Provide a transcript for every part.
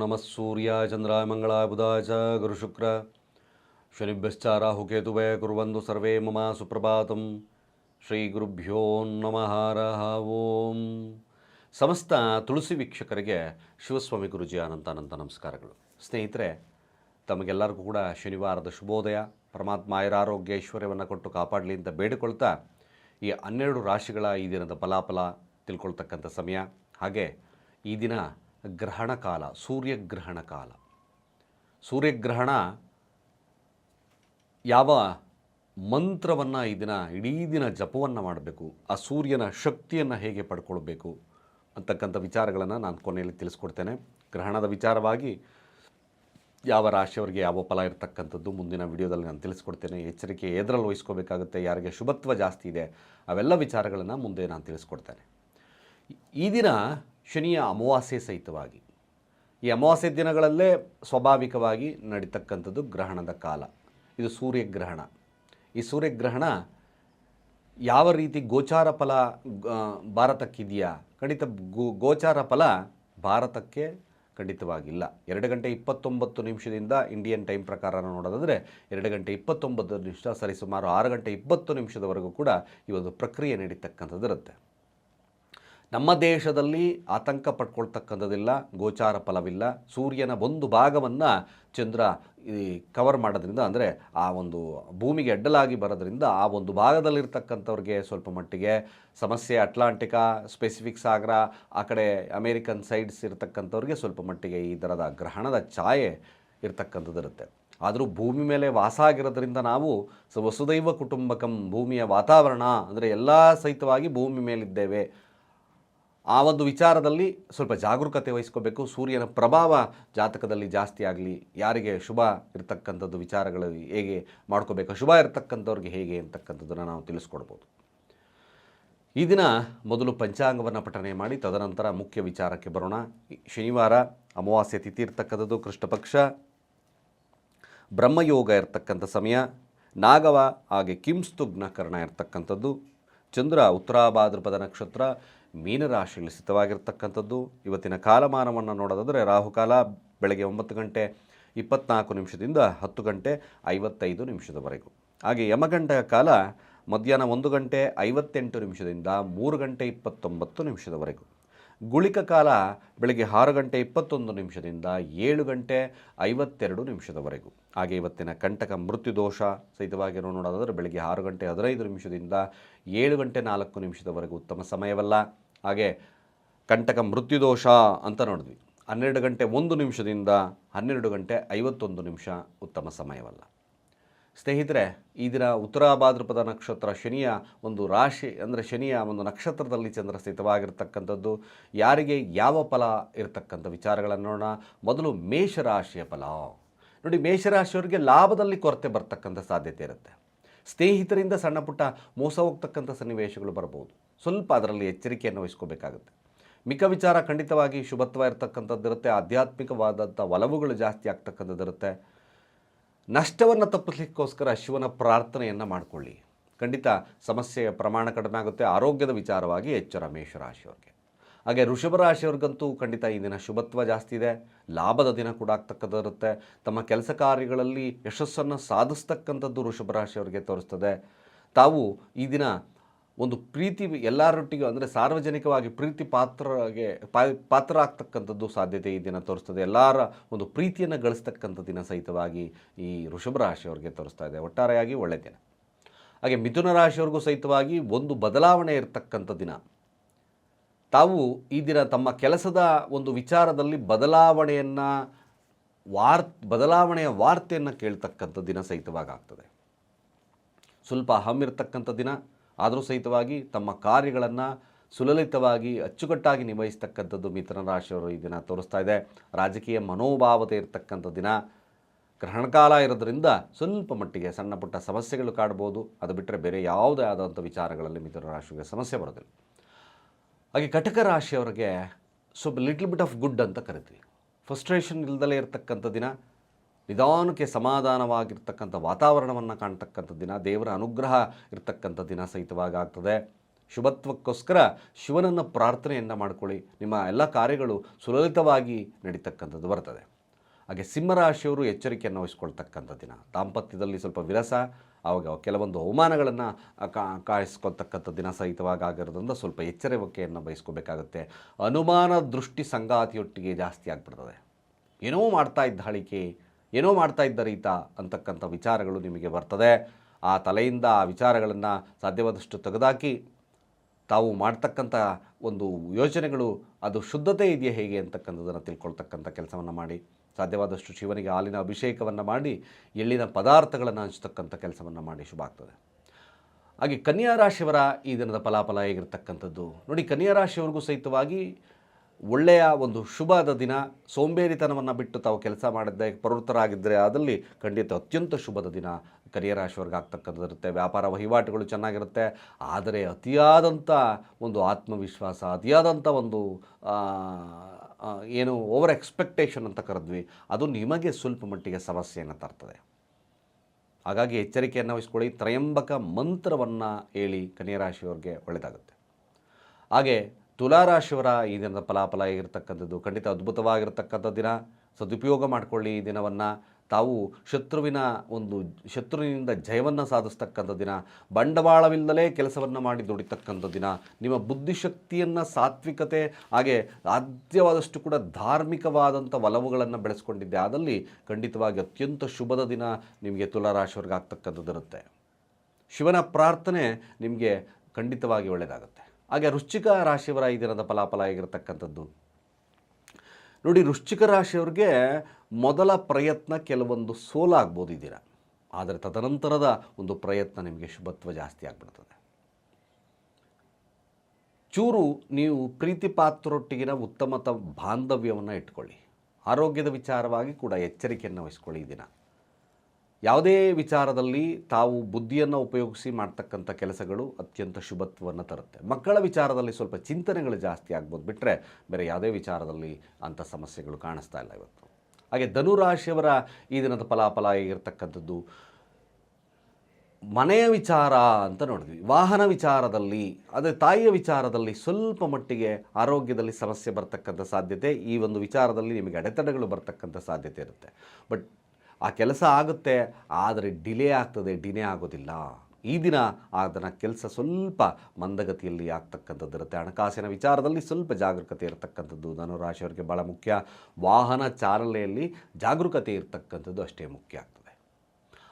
ನಮಃ ಸೂರ್ಯ ಚಂದ್ರ ಮಂಗಳ ಬುಧ ಚ ಗುರುಶುಕ್ರ ರಾಹುಕೇತುವೆ ಕುರ್ವಂದು ಸರ್ವೇ ಮಮ ಸುಪ್ರಭಾತಂ ಶ್ರೀ ಗುರುಭ್ಯೋ ನಮಃ ಹರಃ ಓಂ ಸಮಸ್ತ ತುಳಸಿ ವೀಕ್ಷಕರಿಗೆ ಶಿವಸ್ವಾಮಿ ಗುರುಜಿ ಅನಂತ ನಮಸ್ಕಾರಗಳು. ಸ್ನೇಹಿತರೆ, ತಮಗೆಲ್ಲರಿಗೂ ಕೂಡ ಶನಿವಾರದ ಶುಭೋದಯ. ಪರಮಾತ್ಮ ಆಯುರಾರೋಗ್ಯ ಐಶ್ವರ್ಯವನ್ನು ಕೊಟ್ಟು ಕಾಪಾಡಲಿ ಅಂತ ಬೇಡಿಕೊಳ್ತಾ ಈ ಹನ್ನೆರಡು ರಾಶಿಗಳ ಈ ದಿನದ ಫಲಾಫಲ ತಿಳ್ಕೊಳ್ತಕ್ಕಂಥ ಸಮಯ. ಹಾಗೆ ಈ ದಿನ ಗ್ರಹಣ ಕಾಲ ಸೂರ್ಯಗ್ರಹಣ ಕಾಲ ಸೂರ್ಯಗ್ರಹಣ ಯಾವ ಮಂತ್ರವನ್ನು ಈ ದಿನ, ಇಡೀ ದಿನ ಜಪವನ್ನು ಮಾಡಬೇಕು, ಆ ಸೂರ್ಯನ ಶಕ್ತಿಯನ್ನು ಹೇಗೆ ಪಡ್ಕೊಳ್ಬೇಕು ಅಂತಕ್ಕಂಥ ವಿಚಾರಗಳನ್ನು ನಾನು ಕೊನೆಯಲ್ಲಿ ತಿಳಿಸ್ಕೊಡ್ತೇನೆ. ಗ್ರಹಣದ ವಿಚಾರವಾಗಿ ಯಾವ ರಾಶಿಯವರಿಗೆ ಯಾವ ಫಲ ಇರತಕ್ಕಂಥದ್ದು ಮುಂದಿನ ವಿಡಿಯೋದಲ್ಲಿ ನಾನು ತಿಳಿಸ್ಕೊಡ್ತೇನೆ. ಎಚ್ಚರಿಕೆ ಎದರಲ್ಲಿ ವಹಿಸ್ಕೋಬೇಕಾಗುತ್ತೆ, ಯಾರಿಗೆ ಶುಭತ್ವ ಜಾಸ್ತಿ ಇದೆ, ಅವೆಲ್ಲ ವಿಚಾರಗಳನ್ನು ಮುಂದೆ ನಾನು ತಿಳಿಸ್ಕೊಡ್ತೇನೆ. ಈ ದಿನ ಶನಿಯ ಅಮಾವಾಸ್ಯೆ ಸಹಿತವಾಗಿ. ಈ ಅಮಾವಾಸ್ಯೆ ದಿನಗಳಲ್ಲೇ ಸ್ವಾಭಾವಿಕವಾಗಿ ನಡೀತಕ್ಕಂಥದ್ದು ಗ್ರಹಣದ ಕಾಲ. ಇದು ಸೂರ್ಯಗ್ರಹಣ. ಈ ಸೂರ್ಯಗ್ರಹಣ ಯಾವ ರೀತಿ ಗೋಚಾರ ಫಲ ಭಾರತಕ್ಕಿದೆಯಾ? ಖಂಡಿತ ಗೋ, ಗೋಚಾರ ಫಲ ಭಾರತಕ್ಕೆ ಖಂಡಿತವಾಗಿಲ್ಲ. ಎರಡು ಗಂಟೆ ಇಪ್ಪತ್ತೊಂಬತ್ತು ನಿಮಿಷದಿಂದ ಇಂಡಿಯನ್ ಟೈಮ್ ಪ್ರಕಾರ ನೋಡೋದಾದರೆ ಎರಡು ಗಂಟೆ ಇಪ್ಪತ್ತೊಂಬತ್ತು ನಿಮಿಷ ಸರಿಸುಮಾರು ಆರು ಗಂಟೆ ಇಪ್ಪತ್ತು ನಿಮಿಷದವರೆಗೂ ಕೂಡ ಈ ಒಂದು ಪ್ರಕ್ರಿಯೆ ನಡೀತಕ್ಕಂಥದ್ದು ಇರುತ್ತೆ ನಮ್ಮ ದೇಶದಲ್ಲಿ ಆತಂಕ ಪಡ್ಕೊಳ್ತಕ್ಕಂಥದ್ದಿಲ್ಲ, ಗೋಚಾರ ಫಲವಿಲ್ಲ. ಸೂರ್ಯನ ಒಂದು ಭಾಗವನ್ನು ಚಂದ್ರ ಈ ಕವರ್ ಮಾಡೋದ್ರಿಂದ ಅಂದರೆ ಆ ಒಂದು ಭೂಮಿಗೆ ಅಡ್ಡಲಾಗಿ ಬರೋದ್ರಿಂದ ಆ ಒಂದು ಭಾಗದಲ್ಲಿರ್ತಕ್ಕಂಥವ್ರಿಗೆ ಸ್ವಲ್ಪ ಮಟ್ಟಿಗೆ ಸಮಸ್ಯೆ, ಅಟ್ಲಾಂಟಿಕಾ, ಸ್ಪೆಸಿಫಿಕ್ ಸಾಗರ, ಆ ಕಡೆ ಅಮೇರಿಕನ್ ಸೈಡ್ಸ್ ಇರತಕ್ಕಂಥವ್ರಿಗೆ ಸ್ವಲ್ಪ ಮಟ್ಟಿಗೆ ಈ ಥರದ ಗ್ರಹಣದ ಛಾಯೆ ಇರತಕ್ಕಂಥದ್ದಿರುತ್ತೆ ಆದರೂ ಭೂಮಿ ಮೇಲೆ ವಾಸ ಆಗಿರೋದ್ರಿಂದ ನಾವು ವಸುದೈವ ಕುಟುಂಬಕಂ ಭೂಮಿಯ ವಾತಾವರಣ ಅಂದರೆ ಎಲ್ಲ ಸಹಿತವಾಗಿ ಭೂಮಿ ಮೇಲಿದ್ದೇವೆ. ಆ ಒಂದು ವಿಚಾರದಲ್ಲಿ ಸ್ವಲ್ಪ ಜಾಗರೂಕತೆ ವಹಿಸ್ಕೋಬೇಕು. ಸೂರ್ಯನ ಪ್ರಭಾವ ಜಾತಕದಲ್ಲಿ ಜಾಸ್ತಿ ಆಗಲಿ, ಯಾರಿಗೆ ಶುಭ ಇರತಕ್ಕಂಥದ್ದು ವಿಚಾರಗಳು ಹೇಗೆ ಮಾಡ್ಕೋಬೇಕು ಶುಭ ಇರತಕ್ಕಂಥವ್ರಿಗೆ ಹೇಗೆ ಅಂತಕ್ಕಂಥದ್ದನ್ನು ನಾವು ತಿಳಿಸ್ಕೊಡ್ಬೋದು. ಈ ದಿನ ಮೊದಲು ಪಂಚಾಂಗವನ್ನು ಪಠನೆ ಮಾಡಿ, ತದನಂತರ ಮುಖ್ಯ ವಿಚಾರಕ್ಕೆ ಬರೋಣ. ಶನಿವಾರ ಅಮಾವಾಸ್ಯೆ ತಿಥಿ ಇರ್ತಕ್ಕಂಥದ್ದು, ಕೃಷ್ಣಪಕ್ಷ. ಬ್ರಹ್ಮಯೋಗ ಇರತಕ್ಕಂಥ ಸಮಯ. ನಾಗವ, ಹಾಗೆ ಕಿಂಸ್ತುಗ್ನ ಕರ್ಣ ಇರ್ತಕ್ಕಂಥದ್ದು. ಚಂದ್ರ, ಉತ್ತರಾಭಾದ್ರಪದ ನಕ್ಷತ್ರ. ಮೀನರಾಶಿಯಲ್ಲಿ ಸ್ಥಿತವಾಗಿರ್ತಕ್ಕಂಥದ್ದು. ಇವತ್ತಿನ ಕಾಲಮಾನವನ್ನು ನೋಡೋದಾದರೆ ರಾಹುಕಾಲ ಬೆಳಗ್ಗೆ ಒಂಬತ್ತು ಗಂಟೆ ಇಪ್ಪತ್ನಾಲ್ಕು ನಿಮಿಷದಿಂದ ಹತ್ತು ಗಂಟೆ ಐವತ್ತೈದು ನಿಮಿಷದವರೆಗೂ. ಹಾಗೆ ಯಮಗಂಡ ಕಾಲ ಮಧ್ಯಾಹ್ನ ಒಂದು ಗಂಟೆ ಐವತ್ತೆಂಟು ನಿಮಿಷದಿಂದ ಮೂರು ಗಂಟೆ ಇಪ್ಪತ್ತೊಂಬತ್ತು ನಿಮಿಷದವರೆಗೂ. ಗುಳಿಕ ಕಾಲ ಬೆಳಗ್ಗೆ ಆರು ಗಂಟೆ ಇಪ್ಪತ್ತೊಂದು ನಿಮಿಷದಿಂದ ಏಳು ಗಂಟೆ ಐವತ್ತೆರಡು ನಿಮಿಷದವರೆಗೂ. ಹಾಗೆ ಇವತ್ತಿನ ಕಂಟಕ ಮೃತ್ಯುದೋಷ ಸಹಿತವಾಗಿ ನಾವು ನೋಡೋದಾದರೆ ಬೆಳಗ್ಗೆ ಆರು ಗಂಟೆ ಹದಿನೈದು ನಿಮಿಷದಿಂದ ಏಳು ಗಂಟೆ ನಾಲ್ಕು ನಿಮಿಷದವರೆಗೂ ಉತ್ತಮ ಸಮಯವಲ್ಲ. ಹಾಗೆ ಕಂಟಕ ಮೃತ್ಯುದೋಷ ಅಂತ ನೋಡಿದ್ವಿ. ಹನ್ನೆರಡು ಗಂಟೆ ಒಂದು ನಿಮಿಷದಿಂದ ಹನ್ನೆರಡು ಗಂಟೆ ಐವತ್ತೊಂದು ನಿಮಿಷ ಉತ್ತಮ ಸಮಯವಲ್ಲ. ಸ್ನೇಹಿತರೆ, ಈ ದಿನ ಉತ್ತರ ಭಾದ್ರಪದ ನಕ್ಷತ್ರ ಶನಿಯ ಒಂದು ರಾಶಿ ಅಂದರೆ ಶನಿಯ ಒಂದು ನಕ್ಷತ್ರದಲ್ಲಿ ಚಂದ್ರ ಸ್ಥಿತವಾಗಿರ್ತಕ್ಕಂಥದ್ದು. ಯಾರಿಗೆ ಯಾವ ಫಲ ಇರತಕ್ಕಂಥ ವಿಚಾರಗಳನ್ನು ನೋಡೋಣ. ಮೊದಲು ಮೇಷರಾಶಿಯ ಫಲ. ನೋಡಿ, ಮೇಷರಾಶಿಯವರಿಗೆ ಲಾಭದಲ್ಲಿ ಕೊರತೆ ಬರ್ತಕ್ಕಂಥ ಸಾಧ್ಯತೆ ಇರುತ್ತೆ. ಸ್ನೇಹಿತರಿಂದ ಸಣ್ಣ ಪುಟ್ಟ ಮೋಸ ಹೋಗ್ತಕ್ಕಂಥ ಸನ್ನಿವೇಶಗಳು ಬರ್ಬೋದು. ಸ್ವಲ್ಪ ಅದರಲ್ಲಿ ಎಚ್ಚರಿಕೆಯನ್ನು ವಹಿಸ್ಕೋಬೇಕಾಗುತ್ತೆ. ಮಿಕ್ಕ ವಿಚಾರ ಖಂಡಿತವಾಗಿ ಶುಭತ್ವ ಇರತಕ್ಕಂಥದ್ದಿರುತ್ತೆ. ಆಧ್ಯಾತ್ಮಿಕವಾದಂಥ ಒಲವುಗಳು ಜಾಸ್ತಿ ಆಗ್ತಕ್ಕಂಥದ್ದು ಇರುತ್ತೆ ನಷ್ಟವನ್ನು ತಪ್ಪಿಸ್ಲಿಕ್ಕೋಸ್ಕರ ಶಿವನ ಪ್ರಾರ್ಥನೆಯನ್ನು ಮಾಡಿಕೊಳ್ಳಿ. ಖಂಡಿತ ಸಮಸ್ಯೆಯ ಪ್ರಮಾಣ ಕಡಿಮೆ ಆಗುತ್ತೆ ಆರೋಗ್ಯದ ವಿಚಾರವಾಗಿ ಎಚ್ಚರ ಮೇಷರಾಶಿಯವ್ರಿಗೆ ಹಾಗೆ ವೃಷಭ ರಾಶಿಯವ್ರಿಗಂತೂ ಖಂಡಿತ ಈ ದಿನ ಶುಭತ್ವ ಜಾಸ್ತಿ ಇದೆ, ಲಾಭದ ದಿನ ಕೂಡ ಆಗ್ತಕ್ಕಂಥದ್ದು ಇರುತ್ತೆ ತಮ್ಮ ಕೆಲಸ ಕಾರ್ಯಗಳಲ್ಲಿ ಯಶಸ್ಸನ್ನು ಸಾಧಿಸ್ತಕ್ಕಂಥದ್ದು ವೃಷಭ ರಾಶಿಯವರಿಗೆ ತೋರಿಸ್ತದೆ. ತಾವು ಈ ದಿನ ಒಂದು ಪ್ರೀತಿ ಎಲ್ಲರೊಟ್ಟಿಗೂ ಅಂದರೆ ಸಾರ್ವಜನಿಕವಾಗಿ ಪ್ರೀತಿ ಪಾತ್ರಗೆ ಪಾತ್ರ ಆಗ್ತಕ್ಕಂಥದ್ದು ಸಾಧ್ಯತೆ ಈ ದಿನ ತೋರಿಸ್ತದೆ. ಎಲ್ಲರ ಒಂದು ಪ್ರೀತಿಯನ್ನು ಗಳಿಸ್ತಕ್ಕಂಥ ದಿನ ಸಹಿತವಾಗಿ ಈ ವೃಷಭ ರಾಶಿಯವ್ರಿಗೆ ತೋರಿಸ್ತಾ ಇದೆ. ಒಟ್ಟಾರೆಯಾಗಿ ಒಳ್ಳೆಯ ದಿನ. ಹಾಗೆ ಮಿಥುನ ರಾಶಿಯವ್ರಿಗೂ ಸಹಿತವಾಗಿ ಒಂದು ಬದಲಾವಣೆ ಇರತಕ್ಕಂಥ ದಿನ. ತಾವು ಈ ದಿನ ತಮ್ಮ ಕೆಲಸದ ಒಂದು ವಿಚಾರದಲ್ಲಿ ಬದಲಾವಣೆಯನ್ನು ವಾರ್, ಬದಲಾವಣೆಯ ವಾರ್ತೆಯನ್ನು ಕೇಳ್ತಕ್ಕಂಥ ದಿನ ಸಹಿತವಾಗಿ ಆಗ್ತದೆ. ಸ್ವಲ್ಪ ಹಮ್ಮಿರ್ತಕ್ಕಂಥ ದಿನ. ಆದರೂ ಸಹಿತವಾಗಿ ತಮ್ಮ ಕಾರ್ಯಗಳನ್ನು ಸುಲಲಿತವಾಗಿ ಅಚ್ಚುಕಟ್ಟಾಗಿ ನಿಭಾಯಿಸ್ತಕ್ಕಂಥದ್ದು ಮಿಥುನ ರಾಶಿಯವರು ಈ ದಿನ ತೋರಿಸ್ತಾ ಇದೆ. ರಾಜಕೀಯ ಮನೋಭಾವತೆ ಇರತಕ್ಕಂಥ ದಿನ. ಗ್ರಹಣಕಾಲ ಇರೋದ್ರಿಂದ ಸ್ವಲ್ಪ ಮಟ್ಟಿಗೆ ಸಣ್ಣ ಪುಟ್ಟ ಸಮಸ್ಯೆಗಳು ಕಾಡ್ಬೋದು. ಅದು ಬಿಟ್ಟರೆ ಬೇರೆ ಯಾವುದೇ ಆದಂಥ ವಿಚಾರಗಳಲ್ಲಿ ಮಿಥುನ ರಾಶಿಗೆ ಸಮಸ್ಯೆ ಬರೋದಿಲ್ಲ. ಹಾಗೆ ಕಟಕ ರಾಶಿಯವರಿಗೆ ಸ್ವಲ್ಪ ಲಿಟ್ಲ್ ಬಿಟ್ ಆಫ್ ಗುಡ್ ಅಂತ ಕರಿತೀವಿ. ಫಸ್ಟ್ರೇಷನ್ ಇಲ್ದಲೇ ಇರತಕ್ಕಂಥ ದಿನ. ನಿಧಾನಕ್ಕೆ ಸಮಾಧಾನವಾಗಿರ್ತಕ್ಕಂಥ ವಾತಾವರಣವನ್ನು ಕಾಣ್ತಕ್ಕಂಥ ದಿನ, ದೇವರ ಅನುಗ್ರಹ ಇರತಕ್ಕಂಥ ದಿನ ಸಹಿತವಾಗಿ ಆಗ್ತದೆ. ಶುಭತ್ವಕ್ಕೋಸ್ಕರ ಶಿವನನ್ನು ಪ್ರಾರ್ಥನೆಯನ್ನು ಮಾಡ್ಕೊಳ್ಳಿ. ನಿಮ್ಮ ಎಲ್ಲ ಕಾರ್ಯಗಳು ಸುಲಲಿತವಾಗಿ ನಡೀತಕ್ಕಂಥದ್ದು ಬರ್ತದೆ. ಹಾಗೆ ಸಿಂಹರಾಶಿಯವರು ಎಚ್ಚರಿಕೆಯನ್ನು ವಹಿಸ್ಕೊಳ್ತಕ್ಕಂಥ ದಿನ. ದಾಂಪತ್ಯದಲ್ಲಿ ಸ್ವಲ್ಪ ವಿರಸ, ಆವಾಗ ಕೆಲವೊಂದು ಅವಮಾನಗಳನ್ನು ಕಾಯಿಸ್ಕೊಳ್ತಕ್ಕಂಥ ದಿನ ಸಹಿತವಾಗಿ ಆಗಿರೋದ್ರಿಂದ ಸ್ವಲ್ಪ ಎಚ್ಚರಿಕೆಯನ್ನು ಬಯಸ್ಕೋಬೇಕಾಗುತ್ತೆ. ಅನುಮಾನ ದೃಷ್ಟಿ ಸಂಗಾತಿಯೊಟ್ಟಿಗೆ ಜಾಸ್ತಿ ಆಗಿಬಿಡ್ತದೆ. ಏನೋ ಮಾಡ್ತಾ ಇದ್ದ ಹಳಿಕೆ ಏನೋ ಮಾಡ್ತಾ ಇದ್ದ ರೀತ ಅಂತಕ್ಕಂಥ ವಿಚಾರಗಳು ನಿಮಗೆ ಬರ್ತದೆ. ಆ ತಲೆಯಿಂದ ಆ ವಿಚಾರಗಳನ್ನು ಸಾಧ್ಯವಾದಷ್ಟು ತೆಗೆದಾಕಿ, ತಾವು ಮಾಡ್ತಕ್ಕಂಥ ಒಂದು ಯೋಚನೆಗಳು ಅದು ಶುದ್ಧತೆ ಇದೆಯಾ ಹೇಗೆ ಅಂತಕ್ಕಂಥದ್ದನ್ನು ತಿಳ್ಕೊಳ್ತಕ್ಕಂಥ ಕೆಲಸವನ್ನು ಮಾಡಿ, ಸಾಧ್ಯವಾದಷ್ಟು ಶಿವನಿಗೆ ಹಾಲಿನ ಅಭಿಷೇಕವನ್ನು ಮಾಡಿ, ಎಳ್ಳಿನ ಪದಾರ್ಥಗಳನ್ನು ಹಂಚ್ತಕ್ಕಂಥ ಕೆಲಸವನ್ನು ಮಾಡಿ ಶುಭ ಆಗ್ತದೆ. ಹಾಗೆ ಕನ್ಯಾ ರಾಶಿಯವರ ಈ ದಿನದ ಫಲಾಫಲ ಹೇಗಿರ್ತಕ್ಕಂಥದ್ದು? ನೋಡಿ, ಕನ್ಯಾ ರಾಶಿಯವರಿಗೂ ಸಹಿತವಾಗಿ ಒಳ್ಳೆಯ ಒಂದು ಶುಭದ ದಿನ. ಸೋಂಬೇರಿತನವನ್ನು ಬಿಟ್ಟು ತಾವು ಕೆಲಸ ಮಾಡಿದ್ದೆ ಪ್ರವೃತ್ತರಾಗಿದ್ದರೆ ಅದರಲ್ಲಿ ಖಂಡಿತ ಅತ್ಯಂತ ಶುಭದ ದಿನ. ಕರಿಯರ್ ಆಗ್ತಕ್ಕಂಥದ್ದಿರುತ್ತೆ ವ್ಯಾಪಾರ ವಹಿವಾಟುಗಳು ಚೆನ್ನಾಗಿರುತ್ತೆ. ಆದರೆ ಅತಿಯಾದಂಥ ಒಂದು ಆತ್ಮವಿಶ್ವಾಸ ಅತಿಯಾದಂಥ ಒಂದು ಏನು ಓವರ್ ಎಕ್ಸ್ಪೆಕ್ಟೇಷನ್ ಅಂತ ಕರೆದ್ವಿ, ಅದು ನಿಮಗೆ ಸ್ವಲ್ಪ ಮಟ್ಟಿಗೆ ಸಮಸ್ಯೆಯನ್ನು ತರ್ತದೆ. ಹಾಗಾಗಿ ಎಚ್ಚರಿಕೆಯನ್ನು ವಹಿಸ್ಕೊಳ್ಳಿ, ತ್ರಯಂಬಕ ಮಂತ್ರವನ್ನು ಹೇಳಿ ಕನ್ಯರಾಶಿಯವ್ರಿಗೆ ಒಳ್ಳೆಯದಾಗುತ್ತೆ ಹಾಗೆ ತುಲಾರಾಶಿಯವರ ಈ ದಿನದ ಫಲಾಫಲ ಇರತಕ್ಕಂಥದ್ದು ಖಂಡಿತ ಅದ್ಭುತವಾಗಿರತಕ್ಕಂಥ ದಿನ. ಸದುಪಯೋಗ ಮಾಡಿಕೊಳ್ಳಿ ಈ ದಿನವನ್ನು. ತಾವು ಶತ್ರುವಿನ ಒಂದು ಶತ್ರುವಿನಿಂದ ಜಯವನ್ನು ಸಾಧಿಸ್ತಕ್ಕಂಥ ದಿನ. ಬಂಡವಾಳವಿಲ್ಲದೆ ಕೆಲಸವನ್ನು ಮಾಡಿ ದುಡಿತಕ್ಕಂಥ ದಿನ. ನಿಮ್ಮ ಬುದ್ಧಿಶಕ್ತಿಯನ್ನು, ಸಾತ್ವಿಕತೆ, ಹಾಗೆ ಸಾಧ್ಯವಾದಷ್ಟು ಕೂಡ ಧಾರ್ಮಿಕವಾದಂಥ ಒಲವುಗಳನ್ನು ಬೆಳೆಸ್ಕೊಂಡಿದ್ದೆ. ಆದಲ್ಲಿ ಖಂಡಿತವಾಗಿ ಅತ್ಯಂತ ಶುಭದ ದಿನ ನಿಮಗೆ ತುಲಾರಾಶಿಯವ್ರಿಗೆ ಆಗ್ತಕ್ಕಂಥದ್ದಿರುತ್ತೆ ಶಿವನ ಪ್ರಾರ್ಥನೆ ನಿಮಗೆ ಖಂಡಿತವಾಗಿ ಒಳ್ಳೆಯದಾಗುತ್ತೆ. ಹಾಗೆ ವೃಶ್ಚಿಕ ರಾಶಿಯವರ ಈ ದಿನದ ಫಲಾಫಲ ಆಗಿರತಕ್ಕಂಥದ್ದು ನೋಡಿ, ವೃಶ್ಚಿಕ ರಾಶಿಯವ್ರಿಗೆ ಮೊದಲ ಪ್ರಯತ್ನ ಕೆಲವೊಂದು ಸೋಲಾಗ್ಬೋದು ಈ ಆದರೆ ತದನಂತರದ ಒಂದು ಪ್ರಯತ್ನ ನಿಮಗೆ ಶುಭತ್ವ ಜಾಸ್ತಿ ಆಗಿಬಿಡ್ತದೆ. ಚೂರು ನೀವು ಪ್ರೀತಿ ಪಾತ್ರರೊಟ್ಟಿಗಿನ ಉತ್ತಮತ ಬಾಂಧವ್ಯವನ್ನು ಇಟ್ಕೊಳ್ಳಿ. ಆರೋಗ್ಯದ ವಿಚಾರವಾಗಿ ಕೂಡ ಎಚ್ಚರಿಕೆಯನ್ನು ವಹಿಸ್ಕೊಳ್ಳಿ ದಿನ. ಯಾವುದೇ ವಿಚಾರದಲ್ಲಿ ತಾವು ಬುದ್ಧಿಯನ್ನು ಉಪಯೋಗಿಸಿ ಮಾಡ್ತಕ್ಕಂಥ ಕೆಲಸಗಳು ಅತ್ಯಂತ ಶುಭತ್ವವನ್ನು ತರುತ್ತೆ. ಮಕ್ಕಳ ವಿಚಾರದಲ್ಲಿ ಸ್ವಲ್ಪ ಚಿಂತನೆಗಳು ಜಾಸ್ತಿ ಆಗ್ಬೋದು ಬಿಟ್ಟರೆ ಬೇರೆ ಯಾವುದೇ ವಿಚಾರದಲ್ಲಿ ಅಂಥ ಸಮಸ್ಯೆಗಳು ಕಾಣಿಸ್ತಾ ಇಲ್ಲ ಇವತ್ತು. ಹಾಗೆ ಧನುರಾಶಿಯವರ ಈ ದಿನದ ಫಲಾಫಲ ಹೇಗಿರ್ತಕ್ಕಂಥದ್ದು? ಮನೆಯ ವಿಚಾರ ಅಂತ ನೋಡಿದ್ವಿ. ವಾಹನ ವಿಚಾರದಲ್ಲಿ, ಅದೇ ತಾಯಿಯ ವಿಚಾರದಲ್ಲಿ ಸ್ವಲ್ಪ ಮಟ್ಟಿಗೆ ಆರೋಗ್ಯದಲ್ಲಿ ಸಮಸ್ಯೆ ಬರ್ತಕ್ಕಂಥ ಸಾಧ್ಯತೆ, ಈ ಒಂದು ವಿಚಾರದಲ್ಲಿ ನಿಮಗೆ ಅಡೆತಡೆಗಳು ಬರ್ತಕ್ಕಂಥ ಸಾಧ್ಯತೆ ಇರುತ್ತೆ. ಬಟ್ ಆ ಕೆಲಸ ಆಗುತ್ತೆ, ಆದರೆ ಡಿಲೇ ಆಗ್ತದೆ, ಡಿನೇ ಆಗೋದಿಲ್ಲ. ಈ ದಿನ ಅದನ್ನು ಕೆಲಸ ಸ್ವಲ್ಪ ಮಂದಗತಿಯಲ್ಲಿ ಆಗ್ತಕ್ಕಂಥದ್ದು ಇರುತ್ತೆ. ಹಣಕಾಸಿನ ವಿಚಾರದಲ್ಲಿ ಸ್ವಲ್ಪ ಜಾಗರೂಕತೆ ಇರತಕ್ಕಂಥದ್ದು ಧನುರಾಶಿಯವರಿಗೆ ಭಾಳ ಮುಖ್ಯ. ವಾಹನ ಚಾಲನೆಯಲ್ಲಿ ಜಾಗರೂಕತೆ ಇರತಕ್ಕಂಥದ್ದು ಅಷ್ಟೇ ಮುಖ್ಯ ಆಗ್ತದೆ.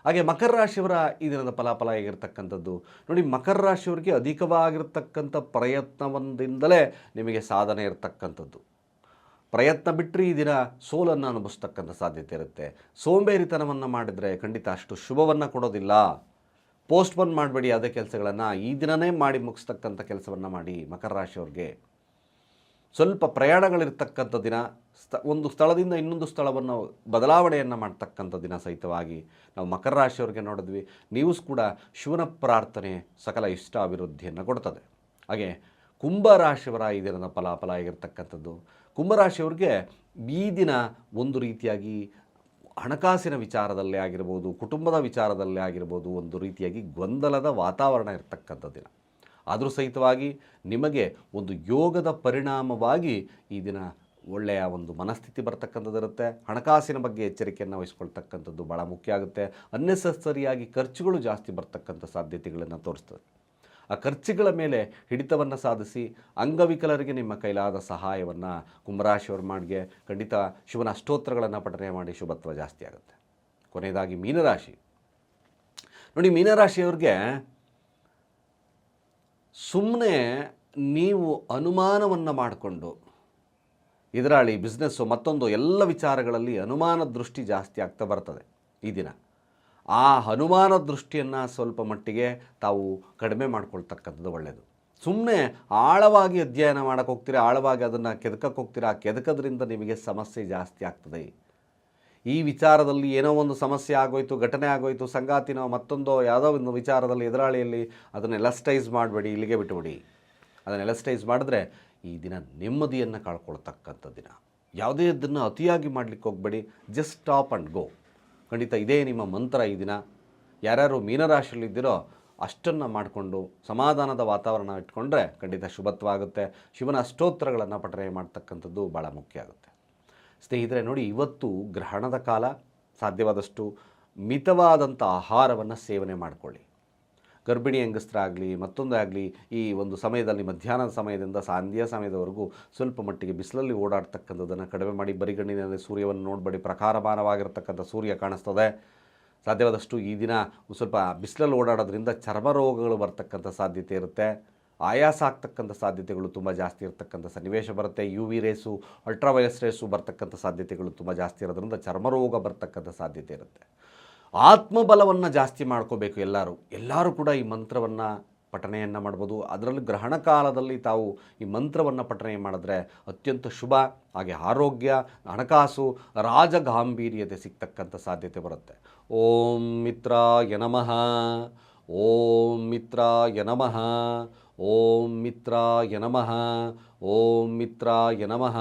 ಹಾಗೆ ಮಕರ ರಾಶಿಯವರ ಈ ದಿನದ ಫಲಾಫಲ ಹೇಗಿರ್ತಕ್ಕಂಥದ್ದು? ನೋಡಿ, ಮಕರ ರಾಶಿಯವರಿಗೆ ಅಧಿಕವಾಗಿರ್ತಕ್ಕಂಥ ಪ್ರಯತ್ನವೊಂದಿಂದಲೇ ನಿಮಗೆ ಸಾಧನೆ ಇರತಕ್ಕಂಥದ್ದು. ಪ್ರಯತ್ನ ಬಿಟ್ಟರೆ ಈ ದಿನ ಸೋಲನ್ನು ಅನುಭವಿಸ್ತಕ್ಕಂಥ ಸಾಧ್ಯತೆ ಇರುತ್ತೆ. ಸೋಂಬೇರಿತನವನ್ನು ಮಾಡಿದರೆ ಖಂಡಿತ ಅಷ್ಟು ಶುಭವನ್ನು ಕೊಡೋದಿಲ್ಲ. ಪೋಸ್ಟ್ಪೋನ್ ಮಾಡಬೇಡಿ ಅದೇ ಕೆಲಸಗಳನ್ನು ಈ ದಿನವೇ ಮಾಡಿ ಮುಗಿಸ್ತಕ್ಕಂಥ ಕೆಲಸವನ್ನು ಮಾಡಿ ಮಕರ ರಾಶಿಯವ್ರಿಗೆ. ಸ್ವಲ್ಪ ಪ್ರಯಾಣಗಳಿರ್ತಕ್ಕಂಥ ದಿನ, ಸ್ಥ, ಒಂದು ಸ್ಥಳದಿಂದ ಇನ್ನೊಂದು ಸ್ಥಳವನ್ನು ಬದಲಾವಣೆಯನ್ನು ಮಾಡ್ತಕ್ಕಂಥ ದಿನ ಸಹಿತವಾಗಿ ನಾವು ಮಕರ ರಾಶಿಯವ್ರಿಗೆ ನೋಡಿದ್ವಿ. ನೀವು ಕೂಡ ಶಿವನ ಪ್ರಾರ್ಥನೆ ಸಕಲ ಇಷ್ಟ ಅಭಿವೃದ್ಧಿಯನ್ನು ಕೊಡ್ತದೆ. ಹಾಗೆ ಕುಂಭರಾಶಿಯವರ ಈ ದಿನದ ಫಲಾಫಲ ಆಗಿರ್ತಕ್ಕಂಥದ್ದು ಕುಂಭರಾಶಿಯವ್ರಿಗೆ ಈ ದಿನ ಒಂದು ರೀತಿಯಾಗಿ ಹಣಕಾಸಿನ ವಿಚಾರದಲ್ಲೇ ಆಗಿರ್ಬೋದು, ಕುಟುಂಬದ ವಿಚಾರದಲ್ಲೇ ಆಗಿರ್ಬೋದು ಒಂದು ರೀತಿಯಾಗಿ ಗೊಂದಲದ ವಾತಾವರಣ ಇರತಕ್ಕಂಥ ದಿನ ಆದರೂ ಸಹಿತವಾಗಿ ನಿಮಗೆ ಒಂದು ಯೋಗದ ಪರಿಣಾಮವಾಗಿ ಈ ದಿನ ಒಳ್ಳೆಯ ಒಂದು ಮನಸ್ಥಿತಿ ಬರ್ತಕ್ಕಂಥದ್ದಿರುತ್ತೆ. ಹಣಕಾಸಿನ ಬಗ್ಗೆ ಎಚ್ಚರಿಕೆಯನ್ನು ವಹಿಸ್ಕೊಳ್ತಕ್ಕಂಥದ್ದು ಭಾಳ ಮುಖ್ಯ ಆಗುತ್ತೆ. ಅನ್ನೆಸರಿಯಾಗಿ ಖರ್ಚುಗಳು ಜಾಸ್ತಿ ಬರ್ತಕ್ಕಂಥ ಸಾಧ್ಯತೆಗಳನ್ನು ತೋರಿಸ್ತದೆ. ಆ ಖರ್ಚುಗಳ ಮೇಲೆ ಹಿಡಿತವನ್ನು ಸಾಧಿಸಿ ಅಂಗವಿಕಲರಿಗೆ ನಿಮ್ಮ ಕೈಲಾದ ಸಹಾಯವನ್ನು ಕುಂಭರಾಶಿಯವ್ರ ಮಾಡಿಗೆ ಖಂಡಿತ ಶಿವನ ಅಷ್ಟೋತ್ತರಗಳನ್ನು ಪಠನೆ ಮಾಡಿ ಶುಭತ್ವ ಜಾಸ್ತಿ ಆಗುತ್ತೆ. ಕೊನೆಯದಾಗಿ ಮೀನರಾಶಿ. ನೋಡಿ, ಮೀನರಾಶಿಯವ್ರಿಗೆ ಸುಮ್ಮನೆ ನೀವು ಅನುಮಾನವನ್ನು ಮಾಡಿಕೊಂಡು ಇದರಾಳಿ ಬಿಸ್ನೆಸ್ಸು ಮತ್ತೊಂದು ಎಲ್ಲ ವಿಚಾರಗಳಲ್ಲಿ ಅನುಮಾನ ದೃಷ್ಟಿ ಜಾಸ್ತಿ ಆಗ್ತಾ ಬರ್ತದೆ ಈ ದಿನ. ಆ ಹನುಮಾನ ದೃಷ್ಟಿಯನ್ನು ಸ್ವಲ್ಪ ಮಟ್ಟಿಗೆ ತಾವು ಕಡಿಮೆ ಮಾಡ್ಕೊಳ್ತಕ್ಕಂಥದ್ದು ಒಳ್ಳೆಯದು ಸುಮ್ಮನೆ ಆಳವಾಗಿ ಅಧ್ಯಯನ ಮಾಡೋಕ್ಕೆ ಹೋಗ್ತೀರಾ, ಆಳವಾಗಿ ಅದನ್ನು ಕೆದಕಕ್ಕೆ ಹೋಗ್ತೀರಾ ಕೆದಕೋದ್ರಿಂದ ನಿಮಗೆ ಸಮಸ್ಯೆ ಜಾಸ್ತಿ ಆಗ್ತದೆ. ಈ ವಿಚಾರದಲ್ಲಿ ಏನೋ ಒಂದು ಸಮಸ್ಯೆ ಆಗೋಯ್ತು, ಘಟನೆ ಆಗೋಯ್ತು, ಸಂಗಾತಿನೋ ಮತ್ತೊಂದೋ ಯಾವುದೋ ಒಂದು ವಿಚಾರದಲ್ಲಿ, ಎದುರಾಳಿಯಲ್ಲಿ ಅದನ್ನು ಎಲಸ್ಟೈಸ್ ಮಾಡಬೇಡಿ, ಇಲ್ಲಿಗೆ ಬಿಟ್ಟುಬಿಡಿ. ಅದನ್ನು ಎಲಸ್ಟೈಸ್ ಮಾಡಿದ್ರೆ ಈ ದಿನ ನೆಮ್ಮದಿಯನ್ನು ಕಳ್ಕೊಳ್ತಕ್ಕಂಥ ದಿನ. ಯಾವುದೇ ಅದನ್ನು ಅತಿಯಾಗಿ ಮಾಡಲಿಕ್ಕೆ ಹೋಗಬೇಡಿ, ಜಸ್ಟ್ ಸ್ಟಾಪ್ ಆ್ಯಂಡ್ ಗೋ. ಖಂಡಿತ ಇದೇ ನಿಮ್ಮ ಮಂತ್ರ ಈ ದಿನ. ಯಾರ್ಯಾರು ಮೀನರಾಶಿಯಲ್ಲಿದ್ದೀರೋ ಅಷ್ಟನ್ನು ಮಾಡಿಕೊಂಡು ಸಮಾಧಾನದ ವಾತಾವರಣ ಇಟ್ಕೊಂಡ್ರೆ ಖಂಡಿತ ಶುಭತ್ವ ಆಗುತ್ತೆ ಶಿವನ ಅಷ್ಟೋತ್ತರಗಳನ್ನು ಪಠನೆ ಮಾಡ್ತಕ್ಕಂಥದ್ದು ಭಾಳ ಮುಖ್ಯ ಆಗುತ್ತೆ. ಸ್ನೇಹಿತರೆ, ನೋಡಿ, ಇವತ್ತು ಗ್ರಹಣದ ಕಾಲ. ಸಾಧ್ಯವಾದಷ್ಟು ಮಿತವಾದಂಥ ಆಹಾರವನ್ನು ಸೇವನೆ ಮಾಡಿಕೊಳ್ಳಿ. ಗರ್ಭಿಣಿ ಹೆಂಗಸ್ರಾಗಲಿ ಮತ್ತೊಂದಾಗಲಿ ಈ ಒಂದು ಸಮಯದಲ್ಲಿ, ಮಧ್ಯಾಹ್ನದ ಸಮಯದಿಂದ ಸಂಧ್ಯಾ ಸಮಯದವರೆಗೂ ಸ್ವಲ್ಪ ಮಟ್ಟಿಗೆ ಬಿಸಿಲಲ್ಲಿ ಓಡಾಡ್ತಕ್ಕಂಥದ್ದನ್ನು ಕಡಿಮೆ ಮಾಡಿ ಬರಿಗಣ್ಣಿನಲ್ಲಿ ಸೂರ್ಯವನ್ನು ನೋಡಬೇಡಿ ಪ್ರಕಾರಮಾನವಾಗಿರ್ತಕ್ಕಂಥ ಸೂರ್ಯ ಕಾಣಿಸ್ತದೆ. ಸಾಧ್ಯವಾದಷ್ಟು ಈ ದಿನ ಸ್ವಲ್ಪ ಬಿಸಿಲಲ್ಲಿ ಓಡಾಡೋದ್ರಿಂದ ಚರ್ಮ ರೋಗಗಳು ಬರ್ತಕ್ಕಂಥ ಸಾಧ್ಯತೆ ಇರುತ್ತೆ. ಆಯಾಸ ಆಗ್ತಕ್ಕಂಥ ಸಾಧ್ಯತೆಗಳು ತುಂಬ ಜಾಸ್ತಿ ಇರತಕ್ಕಂಥ ಸನ್ನಿವೇಶ ಬರುತ್ತೆ. U V rays ultraviolet rays ಬರ್ತಕ್ಕಂಥ ಸಾಧ್ಯತೆಗಳು ತುಂಬ ಜಾಸ್ತಿ ಇರೋದ್ರಿಂದ ಚರ್ಮ ರೋಗ ಬರ್ತಕ್ಕಂಥ ಸಾಧ್ಯತೆ ಇರುತ್ತೆ. ಆತ್ಮಬಲವನ್ನು ಜಾಸ್ತಿ ಮಾಡ್ಕೋಬೇಕು ಎಲ್ಲರೂ. ಎಲ್ಲರೂ ಕೂಡ ಈ ಮಂತ್ರವನ್ನು ಪಠನೆಯನ್ನು ಮಾಡ್ಬೋದು. ಅದರಲ್ಲಿ ಗ್ರಹಣ ಕಾಲದಲ್ಲಿ ತಾವು ಈ ಮಂತ್ರವನ್ನು ಪಠನೆ ಮಾಡಿದ್ರೆ ಅತ್ಯಂತ ಶುಭ, ಹಾಗೆ ಆರೋಗ್ಯ, ಹಣಕಾಸು, ರಾಜಗಾಂಭೀರ್ಯತೆ ಸಿಗ್ತಕ್ಕಂಥ ಸಾಧ್ಯತೆ ಬರುತ್ತೆ. ಓಂ ಮಿತ್ರ ನಮಃ. ಓಂ ಮಿತ್ರ ನಮಃ. ಓಂ ಮಿತ್ರ ನಮಃ. ಓಂ ಮಿತ್ರ ನಮಃ.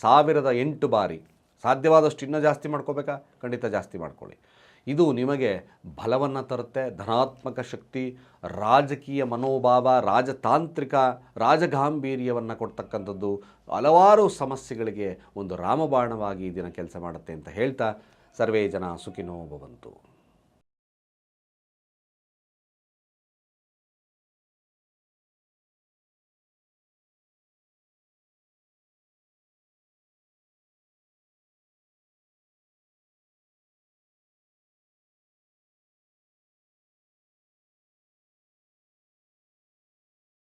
ಸಾವಿರದ ಎಂಟು ಬಾರಿ. ಸಾಧ್ಯವಾದಷ್ಟು ಇನ್ನೂ ಜಾಸ್ತಿ ಮಾಡ್ಕೋಬೇಕಾ? ಖಂಡಿತ ಜಾಸ್ತಿ ಮಾಡ್ಕೊಳ್ಳಿ. ಇದು ನಿಮಗೆ ಬಲವನ್ನು ತರುತ್ತೆ, ಧನಾತ್ಮಕ ಶಕ್ತಿ, ರಾಜಕೀಯ ಮನೋಭಾವ, ರಾಜತಾಂತ್ರಿಕ, ರಾಜಗಾಂಭೀರ್ಯವನ್ನು ಕೊಡ್ತಕ್ಕಂಥದ್ದು ಹಲವಾರು ಸಮಸ್ಯೆಗಳಿಗೆ ಒಂದು ರಾಮಬಾಣವಾಗಿ ಈ ದಿನ ಕೆಲಸ ಮಾಡುತ್ತೆ ಅಂತ ಹೇಳ್ತಾ ಸರ್ವೇ ಜನ ಸುಖಿನೋ ಭವಂತು.